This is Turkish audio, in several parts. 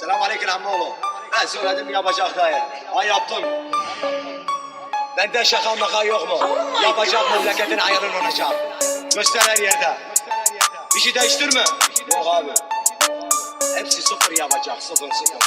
Selam aleyküm ammoğlu. Ben söyledim yapacak dayı. Ay yaptım. Bende şaka maka yok mu? Yapacak memleketin ayarın olacak. Göster her yerde. Bir şey değiştirme. Yok abi. Hepsi sıfır yapacak. Sıfır sıfır.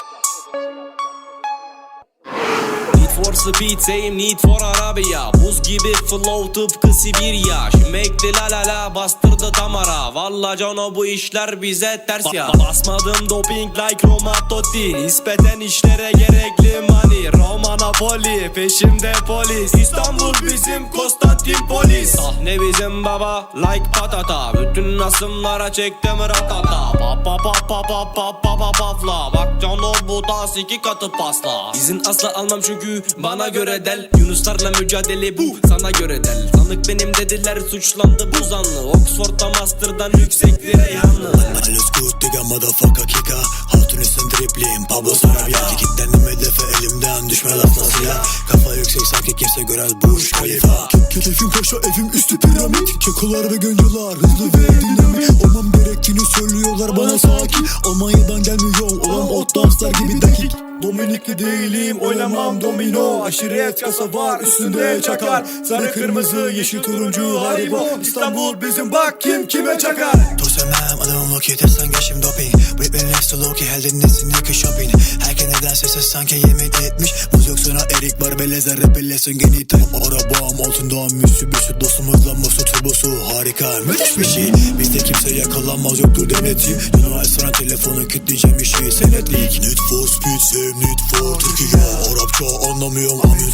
For speed same need for Arabia Buz gibi flow tıpkı Sibirya Şimekli la la la bastırdı damara Valla cano bu işler bize ters ya Basmadım doping like Roma Totti Nispeten işlere gerekli money Roma Napoli peşimde polis İstanbul bizim Konstantinpolis Sahne bizim baba like patata Bütün asımlara çektim ratata Pa pa pa pa pa pa pa pa pafla Bak cano bu tas iki katı pasla İzin asla almam çünkü bana göre del Yunuslarla mücadele bu sana göre del. Sanık benim dediler suçlandı bu zanlı. Oxford'da master'dan yüksekli reyhanlı Alles gut digga motherfucker kicker Hatun üstün dribbling Pablo Sarabia. Kilitlendim hedefe elimden düşmez asla silah Kafa yüksek sanki kimse görez Burj Khalifa. Keyfim paşa evim üstü piramit. Kekolar ve gönüller hızlı ve dinamik. Olmam gerektiğini söylüyorlar bana sakin. Almanya'dan gelmiyor. Olan ot danslar gibi dakik. Dominikli değilim oynamam domino. Aşiret kasa var üstünde çakar. Sarı kırmızı yeşil turuncu haribo. İstanbul bizim bak kim kime çakar Tosemem adamım Loki tersten geçim doping. Britney next to Loki heldin nesin shopping. Herkes nedense ses sanki yemek etmiş. Buz yok sonra erik var beleze repellesin genita Arabam altında müsübüsü dostumuzla musu turbosu. Harika müthiş bir şey. Bizde kimse yakalanmaz yoktur denetim Yanıma restoran telefonu kilitleyeceğim işi senetlik. Need for speed save need for Türkiye. Arapça anlamıyorum amin